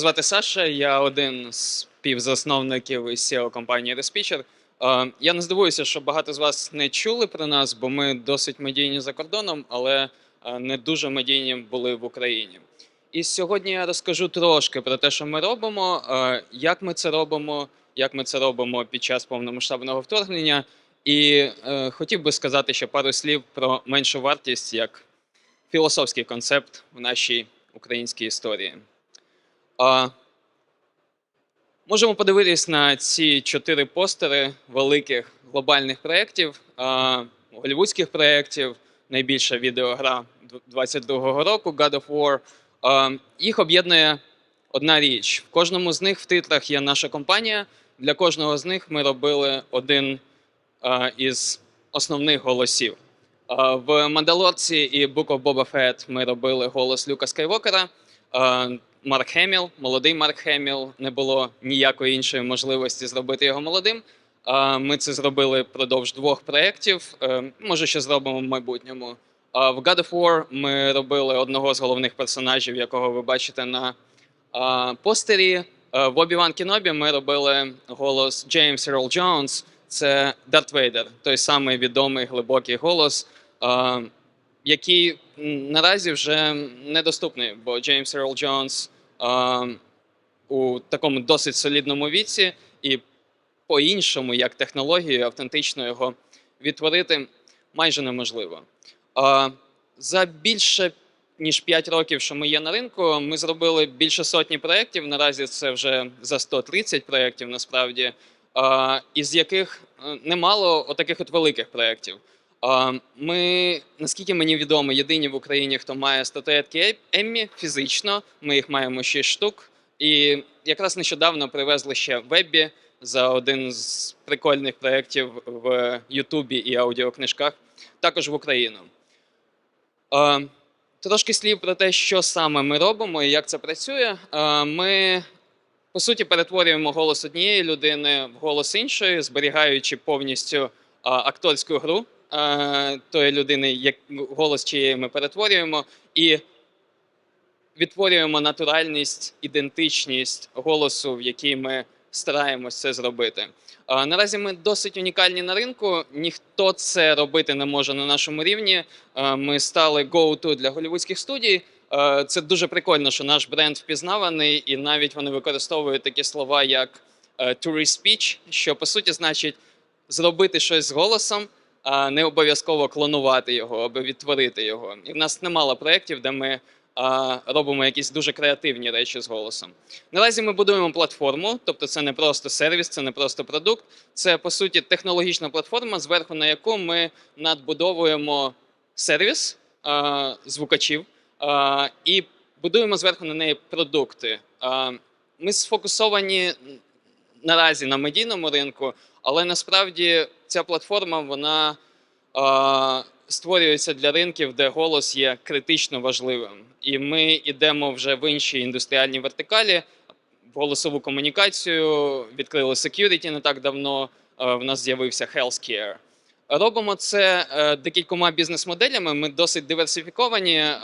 Звати Саша, я один з співзасновників і SEO компанії Dispatcher. Е, Я не здивуюся, що багато з вас не чули про нас, бо ми досить медійні за кордоном, але е, не дуже медійні були в Україні. І сьогодні я розкажу трошки про те, що ми робимо, е, як ми це робимо, як ми це робимо під час повномасштабного вторгнення. І хотів би сказати ще пару слів про меншу вартість як філософський концепт в нашій українській історії. Можемо подивитись на ці чотири постери великих глобальних проєктів, голівудських проєктів, найбільша відеогра 22-го року God of War. Їх об'єднує одна річ. В кожному з них в титрах є наша компанія. Для кожного з них ми робили один із основних голосів. В Мандалорці і Book of Boba Fett ми робили голос Люка Скайвокера. Марк Хеміл, молодий Марк Хеміл, не було ніякої іншої можливості зробити його молодим. Ми це зробили впродовж двох проєктів. Е, Може, ще зробимо в майбутньому. В God of War ми робили одного з головних персонажів, якого ви бачите на постері. Е, В Obi-Wan Kenobi ми робили голос Джеймс Ерл Джонс. Це Дарт Вейдер, той самий відомий глибокий голос, який наразі вже недоступний, бо Джеймс Ерл Джонс у такому досить солідному віці, і по-іншому, як технологію, автентично його відтворити майже неможливо. За більше ніж 5 років, що ми є на ринку, ми зробили більше сотні проєктів. Наразі це вже за 130 проєктів, насправді, із яких е, немало отаких от великих проєктів. А, Ми, наскільки мені відомо, єдині в Україні, хто має статуетки Еммі фізично. Ми їх маємо 6 штук. І якраз нещодавно привезли ще Веббі за один з прикольних проєктів в Ютубі і аудіокнижках, також в Україну. Трошки слів про те, що саме ми робимо і як це працює. Ми, по суті, перетворюємо голос однієї людини в голос іншої, зберігаючи повністю акторську гру тої людини, як голос чиєї ми перетворюємо, і відтворюємо натуральність, ідентичність голосу, в якій ми стараємось це зробити. Наразі ми досить унікальні на ринку. Ніхто це робити не може на нашому рівні. Ми стали go-to для голівудських студій. Це дуже прикольно, що наш бренд впізнаваний, і навіть вони використовують такі слова, як е, tourist speech, що по суті значить зробити щось з голосом, не обов'язково клонувати його або відтворити його. І в нас немало проєктів, де ми робимо якісь дуже креативні речі з голосом. Наразі ми будуємо платформу, тобто це не просто сервіс, це не просто продукт, це по суті технологічна платформа, зверху на яку ми надбудовуємо сервіс звукачів і будуємо зверху на неї продукти. Ми сфокусовані наразі на медійному ринку, але насправді ця платформа вона а, створюється для ринків, де голос є критично важливим. І ми йдемо вже в інші індустріальні вертикалі, голосову комунікацію, відкрили security не так давно. е, В нас з'явився healthcare. Робимо це е, декількома бізнес-моделями. Ми досить диверсифіковані, е,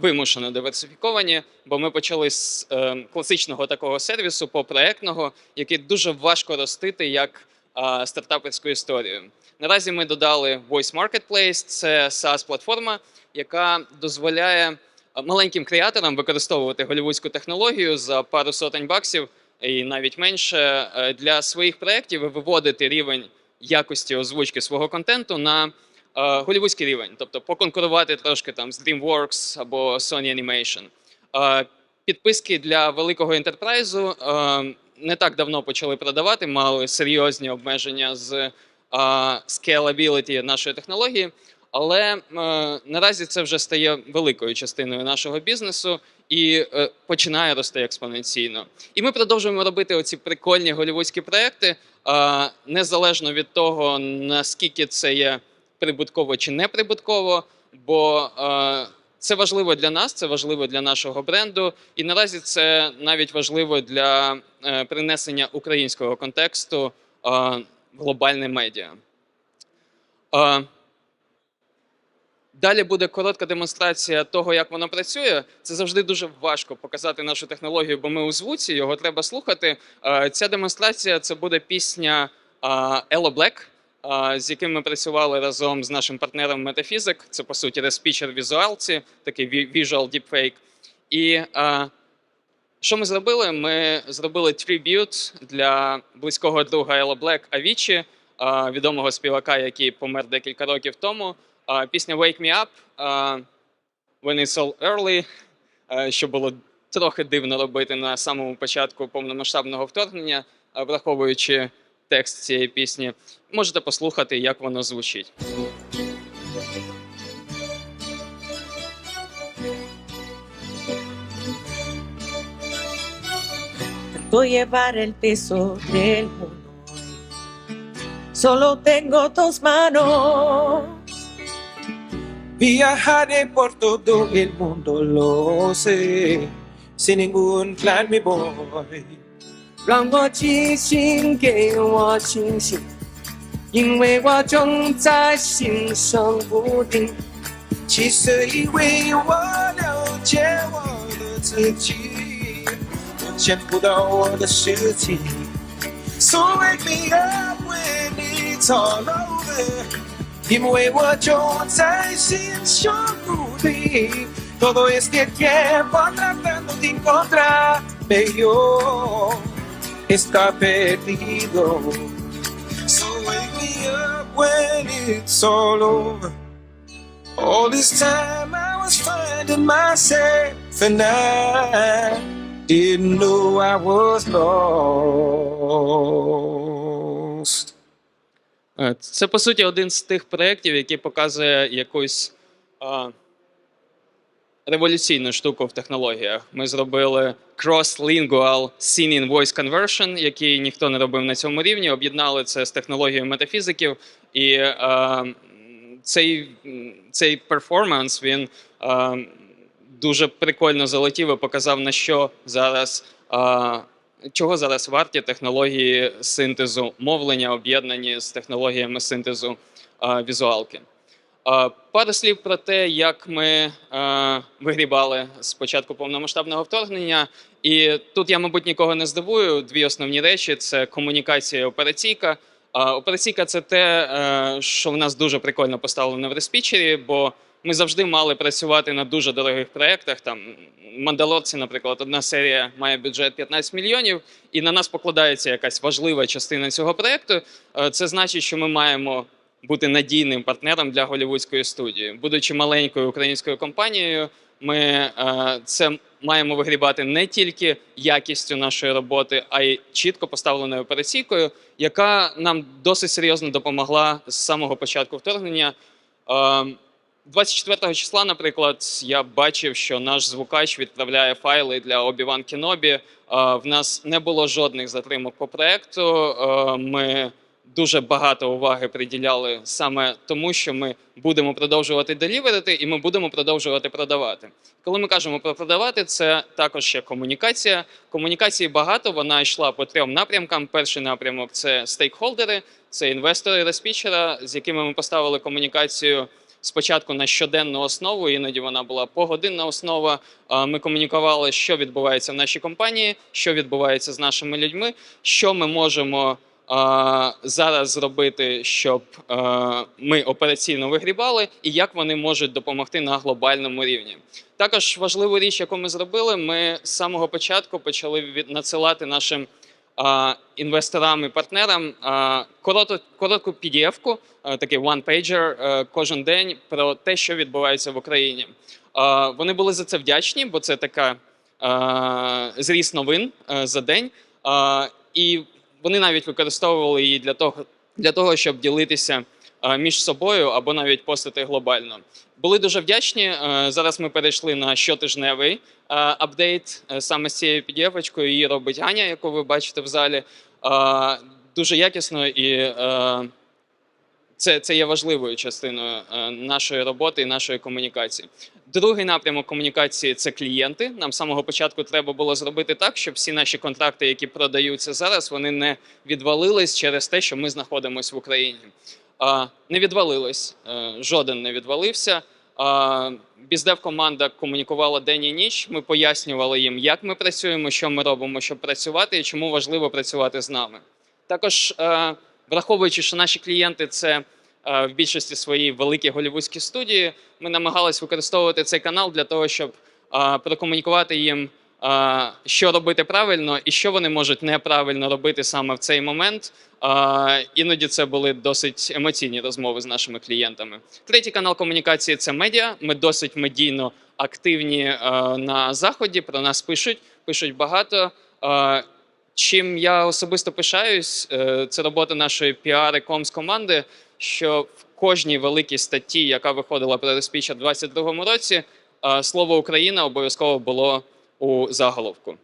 вимушено диверсифіковані, бо ми почали з е, класичного такого сервісу попроектного, який дуже важко ростити як е, стартаперську історію. Наразі ми додали Voice Marketplace, це SaaS-платформа, яка дозволяє маленьким креаторам використовувати голівудську технологію за пару сотень баксів і навіть менше е, для своїх проєктів виводити рівень якості озвучки свого контенту на е, голівудський рівень, тобто поконкурувати трошки там з DreamWorks або Sony Animation. Е, Підписки для великого ентерпрайзу е, не так давно почали продавати, мали серйозні обмеження з scalability нашої технології. Але е, наразі це вже стає великою частиною нашого бізнесу і е, починає рости експоненційно. І ми продовжуємо робити оці прикольні голівудські проекти, е, незалежно від того, наскільки це є прибутково чи не прибутково, бо е, це важливо для нас, це важливо для нашого бренду, і наразі це навіть важливо для е, принесення українського контексту е, в глобальне медіа. Е, Далі буде коротка демонстрація того, як воно працює. Це завжди дуже важко показати нашу технологію, бо ми у звуці, його треба слухати. Е, Ця демонстрація це буде пісня е, Elo Black, е, з яким ми працювали разом з нашим партнером Metaphysic. Це по суті респічер візуалці, такий visual deepfake. І що ми зробили? Ми зробили триб'ют для близького друга Elo Black Avicii, е, відомого співака, який помер декілька років тому. Пісня Wake Me Up When It's All Early, що було трохи дивно робити на самому початку повномасштабного вторгнення, враховуючи текст цієї пісні. Можете послухати, як воно звучить. Tanto llevar el peso del mundo. Solo tengo dos manos. Viajaré por todo el mundo, lo sé. Sin ningún plan me voy. 让我记性，给我清醒，因为我正在心生不定。其实以为我了解我的自己，我见不到我的实体。So wake me up when it's all over，因为我就在心胸不定。Todo este tiempo tratando de encontrarme yo está perdido. So wake me up when it's all over. All this time I was finding myself and I didn't know I was lost. Е, Це по суті один з тих проєктів, який показує якусь а, революційну штуку в технологіях. Ми зробили cross-lingual singing voice conversion, який ніхто не робив на цьому рівні. Об'єднали це з технологією метафізиків. І а, цей, цей перформанс він а, дуже прикольно залетів і показав, на що зараз. А, Чого зараз варті технології синтезу мовлення, об'єднані з технологіями синтезу а, візуалки? А, пару слів про те, як ми а, вигрібали з початку повномасштабного вторгнення. І тут я, мабуть, нікого не здивую. Дві основні речі: це комунікація і операційка. А, операційка це те, е, що в нас дуже прикольно поставлено в респічері, бо ми завжди мали працювати на дуже дорогих проєктах. Там Мандалорці, наприклад, одна серія має бюджет 15 мільйонів, і на нас покладається якась важлива частина цього проєкту. Е, Це значить, що ми маємо бути надійним партнером для голівудської студії. Будучи маленькою українською компанією, ми е, це маємо вигрібати не тільки якістю нашої роботи, а й чітко поставленою операційкою, яка нам досить серйозно допомогла з самого початку вторгнення. Е, 24 числа, наприклад, я бачив, що наш звукач відправляє файли для Обіван Кінобі. Е, В нас не було жодних затримок по проекту. Е, Ми дуже багато уваги приділяли саме тому, що ми будемо продовжувати деліверити і ми будемо продовжувати продавати. Коли ми кажемо про продавати, це також ще комунікація. Комунікації багато. Вона йшла по трьом напрямкам. Перший напрямок це стейкхолдери, це інвестори респічера, з якими ми поставили комунікацію спочатку на щоденну основу, іноді вона була погодинна основа. Ми комунікували, що відбувається в нашій компанії, що відбувається з нашими людьми, що ми можемо зараз зробити, щоб ми операційно вигрібали, і як вони можуть допомогти на глобальному рівні. Також важливу річ, яку ми зробили, ми з самого початку почали надсилати нашим інвесторам і партнерам коротку, коротку PDF-ку, такий one-pager кожен день про те, що відбувається в Україні. Вони були за це вдячні, бо це така зріст новин за день. І вони навіть використовували її для того, для того щоб ділитися між собою або навіть постити глобально. Були дуже вдячні. Е, Зараз ми перейшли на щотижневий е, апдейт е, саме з цією PDF-очкою. Її робить Аня, яку ви бачите в залі. Е, Дуже якісно і е, це, це є важливою частиною е, нашої роботи і нашої комунікації. Другий напрямок комунікації це клієнти. Нам з самого початку треба було зробити так, щоб всі наші контракти, які продаються зараз, вони не відвалились через те, що ми знаходимося в Україні. Не відвалились, е, жоден не відвалився. Біздев команда комунікувала день і ніч. Ми пояснювали їм, як ми працюємо, що ми робимо, щоб працювати, і чому важливо працювати з нами. Також е, враховуючи, що наші клієнти це е, в більшості своїй великі голівудські студії, ми намагались використовувати цей канал для того, щоб е, прокомунікувати їм, е, що робити правильно і що вони можуть неправильно робити саме в цей момент. Іноді це були досить емоційні розмови з нашими клієнтами. Третій канал комунікації це медіа. Ми досить медійно активні на заході. Про нас пишуть, пишуть багато. Чим я особисто пишаюсь, е, це робота нашої піар і комс команди. Що в кожній великій статті, яка виходила про респіч у 2022 році, е, слово Україна обов'язково було у заголовку.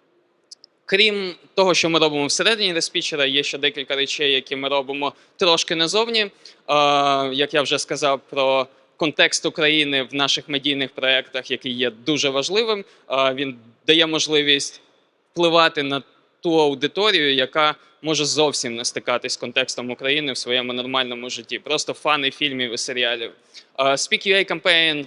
Крім того, що ми робимо всередині респічера, є ще декілька речей, які ми робимо трошки назовні. Е, Як я вже сказав, про контекст України в наших медійних проєктах, який є дуже важливим. Він дає можливість впливати на ту аудиторію, яка може зовсім не стикатись з контекстом України в своєму нормальному житті. Просто фани фільмів і серіалів. Е, Speak.ua Campaign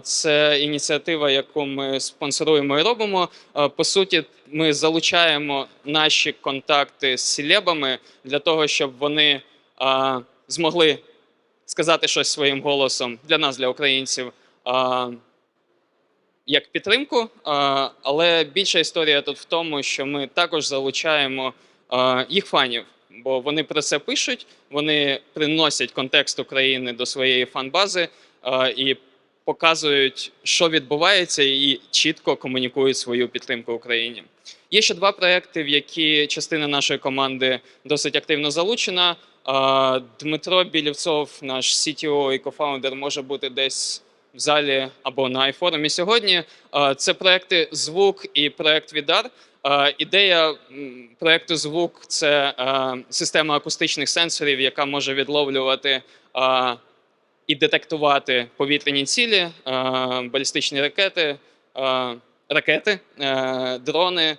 – це ініціатива, яку ми спонсоруємо і робимо. По суті, ми залучаємо наші контакти з селебами для того, щоб вони змогли сказати щось своїм голосом для нас, для українців. Е, як підтримку, але більша історія тут в тому, що ми також залучаємо їх фанів, бо вони про це пишуть, вони приносять контекст України до своєї фан-бази і показують, що відбувається, і чітко комунікують свою підтримку Україні. Є ще два проекти, в які частина нашої команди досить активно залучена. Дмитро Білівцов, наш CTO і кофаундер, може бути десь в залі або на iForum сьогодні. Е, Це проекти звук і проект Відар. Е, Ідея проекту звук це е, система акустичних сенсорів, яка може відловлювати і детектувати повітряні цілі, балістичні ракети, ракети, дрони.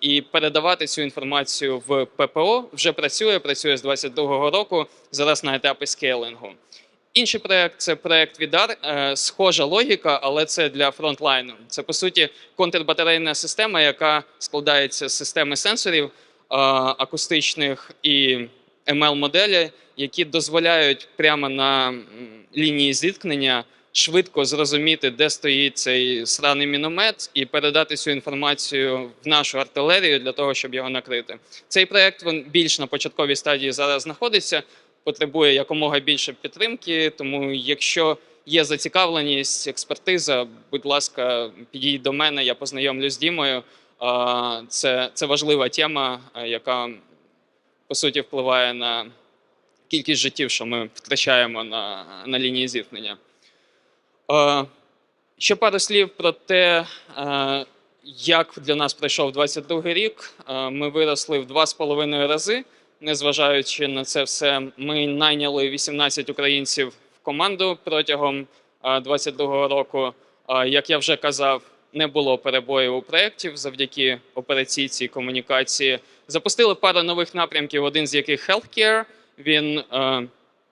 І передавати цю інформацію в ППО вже працює. Працює з 22-го року. Зараз на етапі скейлингу. Інший проект це проект Відар. Е, Схожа логіка, але це для фронтлайну. Це по суті контрбатарейна система, яка складається з системи сенсорів е, акустичних і ML-моделі, які дозволяють прямо на лінії зіткнення швидко зрозуміти, де стоїть цей сраний міномет, і передати цю інформацію в нашу артилерію для того, щоб його накрити. Цей проект він більш на початковій стадії зараз знаходиться потребує якомога більше підтримки. Тому, якщо є зацікавленість, експертиза, будь ласка, підійдіть до мене, я познайомлюсь з Дімою. Це, це важлива тема, яка по суті впливає на кількість життів, що ми втрачаємо на, на лінії зіткнення. Ще пару слів про те, як для нас пройшов 22 рік. Ми виросли в два з половиною рази. Незважаючи на це все, ми найняли 18 українців в команду протягом 22 року. Як я вже казав, не було перебоїв у проєктів завдяки операційцій комунікації. Запустили пару нових напрямків, один з яких healthcare. Він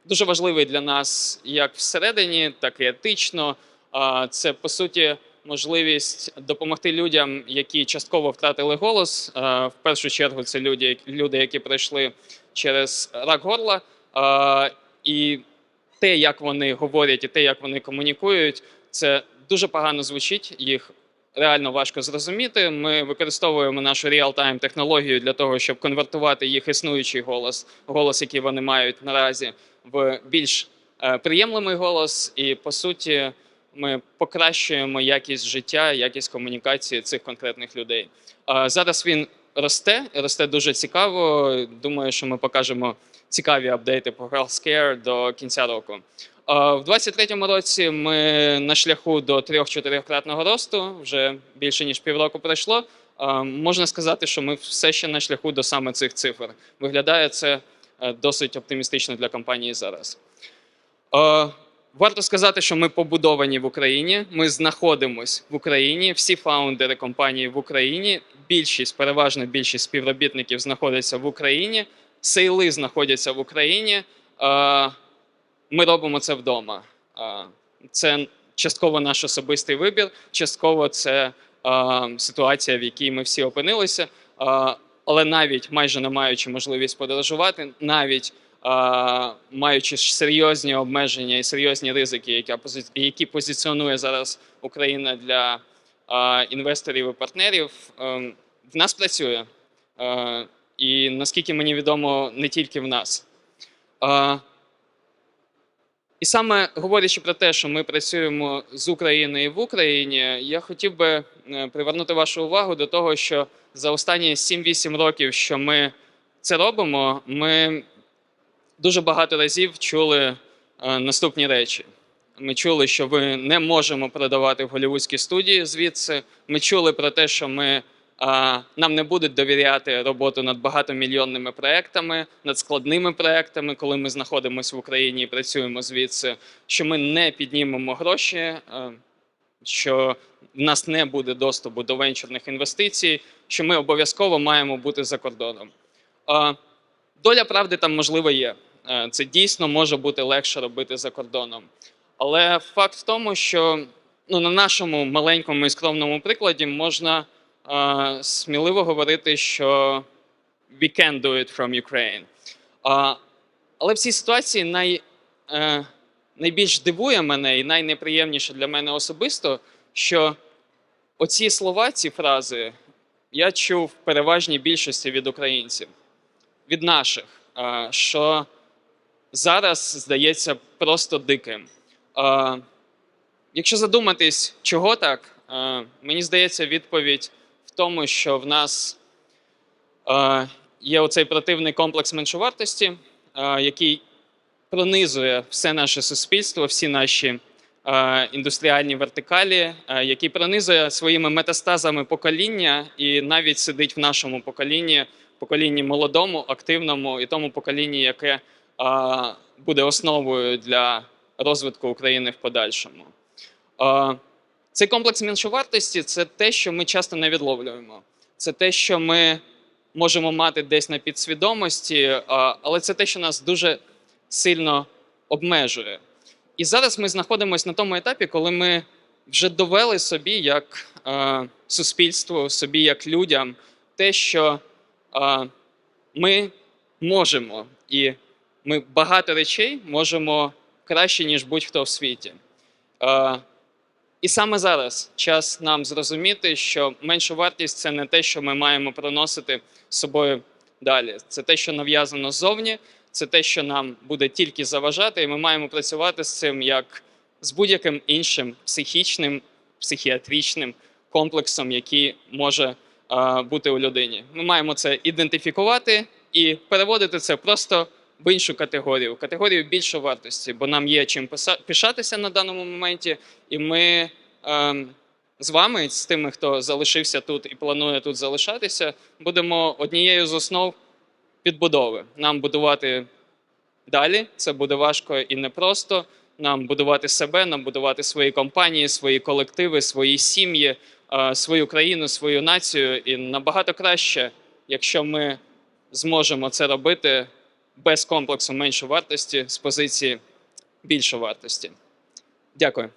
дуже важливий для нас як всередині, так і етично. Це по суті можливість допомогти людям, які частково втратили голос. В першу чергу це люди, люди, які пройшли через рак горла. І те, як вони говорять, і те, як вони комунікують, це дуже погано звучить. Їх реально важко зрозуміти. Ми використовуємо нашу реал-тайм технологію для того, щоб конвертувати їх існуючий голос, голос, який вони мають наразі, в більш е, приємлемий голос. І по суті, ми покращуємо якість життя, якість комунікації цих конкретних людей. Зараз він росте, росте дуже цікаво. Думаю, що ми покажемо цікаві апдейти по healthcare до кінця року. В 23-му році ми на шляху до 3-4-кратного росту, вже більше ніж півроку пройшло. Можна сказати, що ми все ще на шляху до саме цих цифр. Виглядає це е, досить оптимістично для компанії зараз. Варто сказати, що ми побудовані в Україні. Ми знаходимось в Україні. Всі фаундери компанії в Україні. Більшість, переважна більшість співробітників знаходяться в Україні. Сейли знаходяться в Україні. Ми робимо це вдома. Це частково наш особистий вибір, частково це ситуація, в якій ми всі опинилися. Але навіть майже не маючи можливість подорожувати, навіть маючи серйозні обмеження і серйозні ризики, які, пози- позиціонує зараз Україна для інвесторів і партнерів, в нас працює. І наскільки мені відомо, не тільки в нас. І саме говорячи про те, що ми працюємо з Україною і в Україні, я хотів би е, привернути вашу увагу до того, що за останні 7-8 років, що ми це робимо, ми дуже багато разів чули е, наступні речі. Ми чули, що ви не можемо продавати в голівудські студії звідси. Ми чули про те, що ми, а, нам не будуть довіряти роботу над багатомільйонними проектами, над складними проектами, коли ми знаходимося в Україні і працюємо звідси, що ми не піднімемо гроші, е, що в нас не буде доступу до венчурних інвестицій, що ми обов'язково маємо бути за кордоном. А, Доля правди там можливо є. Е, Це дійсно може бути легше робити за кордоном. Але факт в тому, що ну, на нашому маленькому і скромному прикладі можна е, сміливо говорити, що we can do it from Ukraine. А, але в цій ситуації най, е, найбільш дивує мене і найнеприємніше для мене особисто, що оці слова, ці фрази я чув в переважній більшості від українців, від наших, е, що зараз здається просто диким. Е, Якщо задуматись, чого так, е, мені здається, відповідь в тому, що в нас є оцей противний комплекс меншовартості, який пронизує все наше суспільство, всі наші індустріальні вертикалі, який пронизує своїми метастазами покоління і навіть сидить в нашому поколінні, поколінні молодому, активному і тому поколінні, яке буде основою для розвитку України в подальшому. Цей комплекс меншовартості це те, що ми часто не відловлюємо. Це те, що ми можемо мати десь на підсвідомості, але це те, що нас дуже сильно обмежує. І зараз ми знаходимося на тому етапі, коли ми вже довели собі як суспільству, собі як людям, те, що ми можемо, і ми багато речей можемо краще, ніж будь-хто в світі. І саме зараз час нам зрозуміти, що меншу вартість це не те, що ми маємо проносити з собою далі. Це те, що нав'язано ззовні, це те, що нам буде тільки заважати, і ми маємо працювати з цим як з будь-яким іншим психічним, психіатричним комплексом, який може бути у людині. Ми маємо це ідентифікувати і переводити це просто в іншу категорію, категорію більшої вартості, бо нам є чим пишатися на даному моменті, і ми ем, з вами, з тими, хто залишився тут і планує тут залишатися, будемо однією з основ підбудови. Нам будувати далі. Це буде важко і непросто. Нам будувати себе, нам будувати свої компанії, свої колективи, свої сім'ї, свою країну, свою націю. І набагато краще, якщо ми зможемо це робити без комплексу меншої вартості з позиції більшої вартості. Дякую.